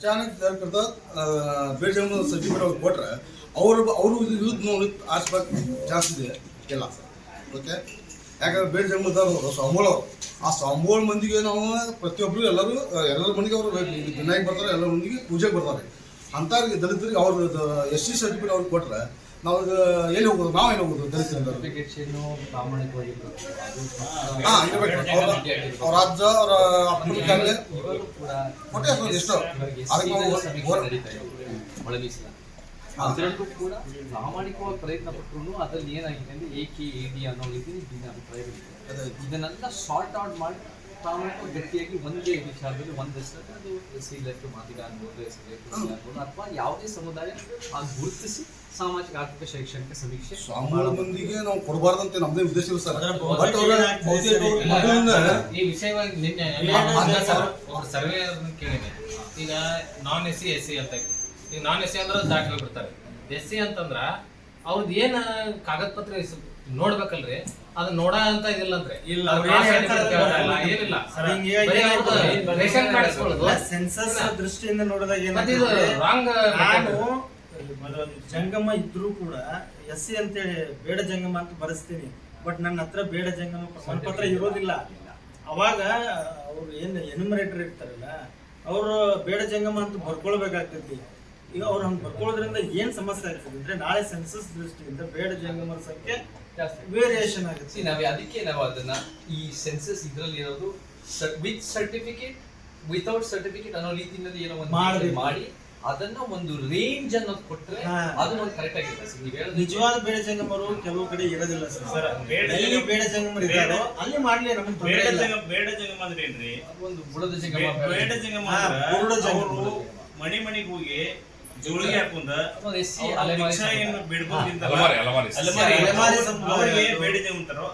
ಅಚಾನಕ್ ಕರ್ದ ಬೇಡ ಸರ್ಟಿಫಿಕೇಟ್ ಅವ್ರು ಕೊಟ್ರೆ ಅವರು ಅವರು ಯೂತ್ ನೋಡಿ ಆಸ್ಬೇಕು ಜಾಸ್ತಿ ಇದೆ ಇಲ್ಲ ಓಕೆ ಯಾಕಂದ್ರೆ ಬೇರೆ ಜನ್ಮದವ್ರು ಸ್ವಾಮಿಗಳು ಅವರು. ಆ ಸ್ವಾಮಿಗಳ ಮಂದಿಗೆ ನಾವು ಪ್ರತಿಯೊಬ್ಬರು ಎಲ್ಲರೂ, ಎಲ್ಲರ ಮಂದಿಗೆ ಅವರು ವಿನಾಯಕ್ ಬರ್ತಾರೆ, ಎಲ್ಲರ ಮಂದಿಗೆ ಪೂಜೆಗೆ ಬರ್ತಾರೆ. ಅಂಥವ್ರಿಗೆ ದಲಿತರಿಗೆ ಅವ್ರ ಎಸ್ ಸಿ ಸರ್ಟಿಫಿಕೇಟ್ ಅವ್ರಿಗೆ ಕೊಟ್ರೆ ನಾವು ಎಲ್ಲಿ ಹೋಗೋದು? ನಾವು ಎಲ್ಲಿ ಹೋಗೋದು? ದಲಿತರಿಂದ ಪ್ರಾಮಾಣಿಕವಾಗಿ ಹಾ ಇರ್ಬೇಕು. ಅವ್ರ ಅವ್ರ ಅಜ್ಜ ಅವ್ರ ಅಪ್ಪನ ಕೊಟ್ಟೆ ಅಷ್ಟೊಂದು ಎಷ್ಟು. ಅದಕ್ಕೆ ನಾವು. ಅದರಲ್ಲೂ ಕೂಡ ಪ್ರಾಮಾಣಿಕವಾಗಿ ಪ್ರಯತ್ನ ಪಟ್ಟರು ಅದ್ರಲ್ಲಿ ಏನಾಗಿದೆ ಅಂದ್ರೆ ಏಕೆ ಕೆ ಎ ಡಿ ಅನ್ನೋ ರೀತಿ ಭಿನ್ನ ಅಭಿಪ್ರಾಯಗಳಿದೆ. ಅದೇ. ಇದನ್ನೆಲ್ಲ ಶಾರ್ಟ್ ಔಟ್ ಮಾಡಿ ಪ್ರಾಮಾಣಿಕವಾಗಿ ಗಟ್ಟಿಯಾಗಿ ಒಂದೇ ವಿಚಾರದಲ್ಲಿ ಒಂದಷ್ಟು ಅದು ಎಸ್ ಸಿ ಇಲಾಖೆ ಮಾದಿಗ ಅನ್ಬೋದು ಎಸ್ ಸಿ ಅಥವಾ ಯಾವುದೇ ಸಮುದಾಯ ಆ ಗುರುತಿಸಿ ಸಾಮಾಜಿಕ ಆರ್ಥಿಕ ಶೈಕ್ಷಣಿಕ ಸಮೀಕ್ಷೆ ಸ್ವಾಮಿಗಳ ಮಂದಿಗೆ ನಾವು ಕೊಡಬಾರ್ದಂತೆ ನಮ್ದೇ ಉದ್ದೇಶ ಇಲ್ಲ ಸರ್ ಬಟ್ ಅವ್ರ ಬಹುತೇಕ ಈ ವಿಷಯವಾಗಿ ನಿನ್ನೆ ಅವ್ರ ಸರ್ವೆ ಕೇಳಿದೆ. ಈಗ ನಾನ್ ಎಸ್ ಸಿ ಎಸ್ ಸಿ ಅಂತ. ಈಗ ನಾನ್ ಎಸ್ ಸಿ ಅಂದ್ರೆ ದಾಖಲೆ ಬಿಡ್ತಾರೆ ಎಸ್ ಸಿ ಅಂತಂದ್ರ ಅವ್ರದ್ದು ಏನ್ ಕಾಗದ ಪತ್ರ ಇಸ್- ನೋಡ್ಬೇಕಲ್ರಿ? ಅದನ್ನ ನೋಡ ಅಂತ ಇದಿಲ್ಲ ಅಂದ್ರೆ. ಇಲ್ಲ, ಏನಿಲ್ಲ. ರೇಷನ್ ಸೆನ್ಸಸ್ ದೃಷ್ಟಿಯಿಂದ ನೋಡಿದಾಗ? ರಾಂಗ್ ನಾನು ಜಂಗಮ ಇದ್ರೂ ಕೂಡ ಎಸ್ ಸಿ ಅಂತೇಳಿ ಬೇಡ ಜಂಗಮ ಅಂತ ಬರೆಸ್ತೀನಿ. ಬಟ್ ನನ್ನ ಹತ್ರ ಬೇಡ ಜಂಗಮ ಪ್ರಮಾಣ ಪತ್ರ ಇರೋದಿಲ್ಲ. ಅವಾಗ ಅವ್ರು ಏನ್ ಎನ್ಯುಮರೇಟರ್ ಇರ್ತಾರಲ್ಲ ಅವರು ಬೇಡ ಜಂಗಮ ಅಂತ ಬರ್ಕೊಳ್ಬೇಕಾಗ್ತೈತಿ. ಈಗ ಅವ್ರು ಹಂಗೆ ಬರ್ಕೊಳ್ಳೋದ್ರಿಂದ ಏನ್ ಸಮಸ್ಯೆ ಆಗ್ತದೆ ಅಂದ್ರೆ ನಾಳೆ ಸೆನ್ಸಸ್ ದೃಷ್ಟಿಯಿಂದ ಬೇಡ ಜಂಗಮರ ಸಂಖ್ಯೆ ಜಾಸ್ತಿ ವೇರಿಯೇಷನ್ ಆಗುತ್ತೆ. ನಾವು ಅದಕ್ಕೆ ನಾವು ಅದನ್ನ ಈ ಸೆನ್ಸಸ್ ಇದ್ರಲ್ಲಿ ಇರೋದು ವಿತ್ ಸರ್ಟಿಫಿಕೇಟ್ ವಿತೌಟ್ ಸರ್ಟಿಫಿಕೇಟ್ ಅನ್ನೋ ರೀತಿಯಲ್ಲಿ ಏನೋ ಒಂದು. ಮಾಡಿ. ಅದನ್ನ ಒಂದು ರೇಂಜ್ ಅನ್ನೋದು ಕೊಟ್ರೆ ಹಾ. ಅದು ಒಂದು ಕರೆಕ್ಟ್ ಆಗಿರುತ್ತೆ. ಸರ್ ನೀವು ಹೇಳೋದು ನಿಜವಾದ ಬೇಡ ಜಂಗಮರು ಕೆಲವು ಕಡೆ ಇರೋದಿಲ್ಲ ಸರ್. ಸರ್, ಬೇಡ ಎಲ್ಲಿ ಬೇಡ ಜಂಗಮರು ಇದ್ದಾರೋ ಅಲ್ಲಿ ಮಾಡ್ಲಿ ನಮ್ಗೆ ಬೇಡ ಜಂಗಮ ಬೇಡ ಜಂಗಮ ಅಂದ್ರೆ ಏನ್ರಿ? ಅದು ಒಂದು ಬುಡದ ಜಂಗಮ ಬೇಡ ಜಂಗಮ ಬುಡದ ಜಂಗಮ. ಅವರು ಮನೆ ಹೋಗಿ ಜೋಳಿಗೆ ಹಾಕೊಂಡ. ಅವ್ರಿಗೆ ಅಂತಾರೋ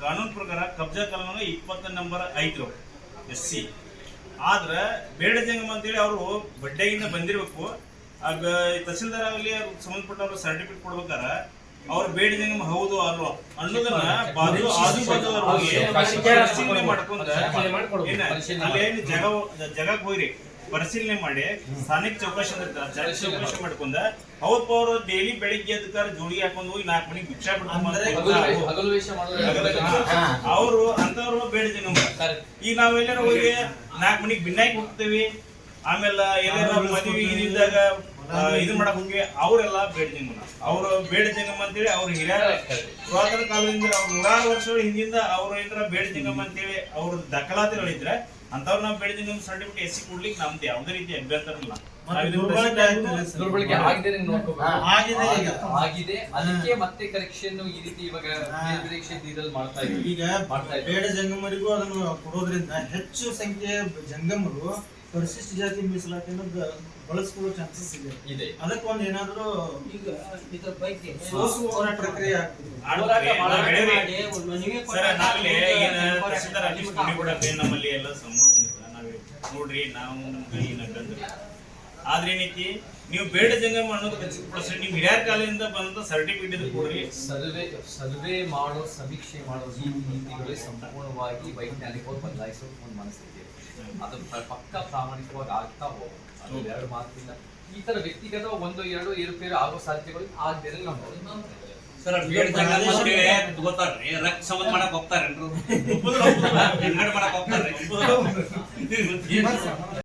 ಕಾನೂನು ಪ್ರಕಾರ ಕಬ್ಜಾ ಕಾನೂನು ಇಪ್ಪತ್ತ ನಂಬರ್ ಐತ್ರು ಎಸ್ ಸಿ. ಆದ್ರ ಬೇಡ ಜಂಗಮ ಅಂತೇಳಿ ಅವರು ಬಡ್ಡೆಯಿಂದ ಬಂದಿರ್ಬೇಕು. ಆಗ ತಹಸೀಲ್ದಾರ್ ಆಗಲಿ ಅವ್ರಿಗೆ ಸಂಬಂಧಪಟ್ಟವ್ರು ಸರ್ಟಿಫಿಕೇಟ್ ಕೊಡ್ಬೇಕಾರ ಅವ್ರ ಬೇಡ ಜಂಗಮ ಹೌದು ಅಲ್ವಾ? ಅನ್ನೋದನ್ನ ಬಾಜು ಆಜು ಬಾಜು ಹೋಗಿ ಪರಿಶೀಲನೆ ಮಾಡ್ಕೊಂಡ ಏನ? ಅಲ್ಲಿ ಏನ್ ಜಗ ಜಗಕ್ ಹೋಗ್ರಿ. ಪರಿಶೀಲನೆ ಮಾಡಿ ಸ್ಥಾನಿಕ ಚೌಕಾಶಿ ಚೌಕಾಶಿ ಮಾಡ್ಕೊಂಡ ಹೌದಪ್ಪ ಅವರು ಡೈಲಿ ಬೆಳಿಗ್ಗೆ ಅದಕ್ಕಾರ ಜೋಡಿ ಹಾಕೊಂಡು ಹೋಗಿ ನಾಲ್ಕು ಮನೆಗೆ ಭಿಕ್ಷಾ ಅವರು ಅಂತವ್ರು ಬೇಡ ನಮ್ಗೆ. ಈಗ ನಾವ್ ಎಲ್ಲಾರ ಹೋಗಿ ನಾಲ್ಕು ಮನೆಗೆ ಭಿನ್ನಾಗಿ ಹೋಗ್ತೇವಿ ಆಮೇಲೆ ಎಲ್ಲಾರ ಮದುವೆ ಇದ್ದಾಗ ಇದು ಮಾಡಕ್ ಹೋಗಿ ಅವರೆಲ್ಲ ಬೇಡ ಜಂಗಮ ಅವ್ರು ಬೇಡ ಜಂಗಮ ಅಂತೇಳಿ ಅವ್ರ ಹಿರಿಯರ ಪುರಾತನ ಕಾಲದಿಂದ ಅವ್ರ ನೂರಾರು ವರ್ಷಗಳ ಹಿಂದಿಂದ ಅವ್ರ ಏನಾರ ಬೇಡ ಜಂಗಮ ಅಂತೇಳಿ ಅವ್ರ ದಾಖಲಾತಿಗಳಿದ್ರೆ ಅಂತವ್ರು ನಾವು ಬೇಡ ಜಂಗಮ ಸರ್ಟಿಫಿಕೇಟ್ ಎಸ್ಸಿ ಕೊಡ್ಲಿಕ್ಕೆ ನಮ್ದು ಯಾವುದೇ ರೀತಿ ಅಭ್ಯಂತರ ಇಲ್ಲ ದುರ್ಬಳಕೆ ಆಗಿದೆ. ಆಗಿದೆ ಈಗ. ಆಗಿದೆ ಅದಕ್ಕೆ ಮತ್ತೆ ಕರೆಕ್ಷನ್ ಈ ರೀತಿ ಇವಾಗ ಹಾ. ಇದರಲ್ಲಿ ಇದ್ರಲ್ಲಿ ಮಾಡ್ತಾ ಇದ್ದೀವಿ ಈಗ. ಬೇಡ ಜಂಗಮರಿಗೂ ಅದನ್ನು ಕೊಡೋದ್ರಿಂದ ಹೆಚ್ಚು ಸಂಖ್ಯೆಯ ಜಂಗಮರು ಪರಿಶಿಷ್ಟ ಜಾತಿ ಮೀಸಲಾತಿಯನ್ನು ಬಳಸ್ಕೊಳ್ಳೋ ಚಾನ್ಸಸ್ ಇದೆ. ಇದೆ. ಅದಕ್ಕೊಂದು ಏನಾದರೂ ಈಗ ಇದ್ರ ಬಗ್ಗೆ ಸೋಸುವ ಪ್ರಕ್ರಿಯೆ ಆಗ್ತದೆ ನಮ್ಮಲ್ಲಿ ಎಲ್ಲ ಸಂಬಳ ಬಂದಿಲ್ಲ ನಾವ್ ನೋಡ್ರಿ ನಾವು ನಮ್ಗೆ ಏನ್ ಅಡ್ಡಂದ್ರೆ ಆದ್ರೆ ಏನೈತಿ ನೀವು ಬೇಡ ಜಂಗಮ ಅನ್ನೋದು ಖಚಿತಪಡಿಸಿ ನೀವು ಹಿರಿಯರ ಕಾಲದಿಂದ ಬಂದ ಸರ್ಟಿಫಿಕೇಟ್ ಕೊಡ್ರಿ. ಸರ್ವೆ ಸರ್ವೆ ಮಾಡೋ ಸಮೀಕ್ಷೆ ಮಾಡೋ ಈ ನೀತಿಗಳೇ ಸಂಪೂರ್ಣವಾಗಿ ವೈಜ್ಞಾನಿಕವಾಗಿ ಬದಲಾಯಿಸೋದು ಒಂದು ಮನಸ್ಸಿದೆ ಅದು ಪಕ್ಕ ಪ್ರಾಮಾಣಿಕವಾಗಿ ಆಗ್ತಾ ಹೋಗುತ್ತೆ ಅದು ಎರಡು ಮಾತಿಲ್ಲ. ಈ ತರ ವ್ಯಕ್ತಿಗತ ಒಂದು ಎರಡು ಏರುಪೇರು ಆಗೋ ಸಾಧ್ಯತೆಗಳು ಆಗದೇ ನಾವು ನೋಡೋದು ಸರ್ ರಕ್ತ ಸಂಬಂಧ ಮಾಡಕ್ ಹೋಗ್ತಾರೆ ಮಾಡಕ್ ಹೋಗ್ತಾರ್ರಿ